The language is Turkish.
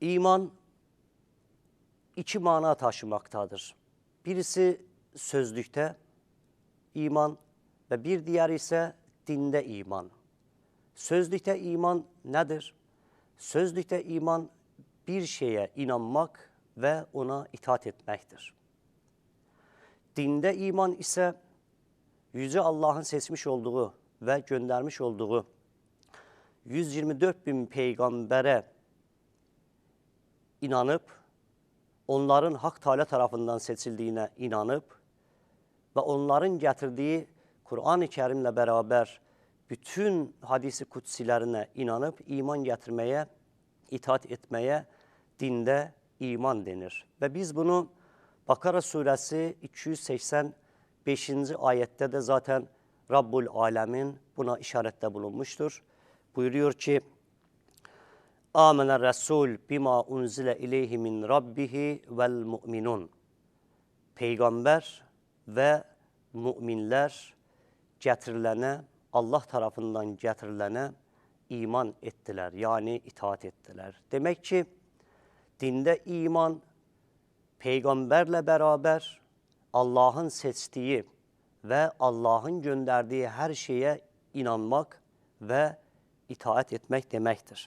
İman iki mana taşımaktadır. Birisi sözlükte iman ve bir diğer ise dinde iman. Sözlükte iman nedir? Sözlükte iman bir şeye inanmak ve ona itaat etmektir. Dinde iman ise Yüce Allah'ın seçmiş olduğu ve göndermiş olduğu 124 bin peygambere inanıp, onların Hak Teala tarafından seçildiğine inanıp ve onların getirdiği Kur'an-ı Kerim'le beraber bütün hadisi kutsilerine inanıp iman getirmeye, itaat etmeye dinde iman denir. Ve biz bunu Bakara suresi 285. ayette de zaten Rabbul Alemin buna işarette bulunmuştur. Buyuruyor ki, Amener Resul bima unzile ileyhi min rabbihi vel mu'minun. Peygamber ve müminler getirilene, Allah tarafından getirilene iman ettiler. Yani itaat ettiler. Demek ki dinde iman peygamberle beraber Allah'ın seçtiği ve Allah'ın gönderdiği her şeye inanmak ve itaat etmek demektir.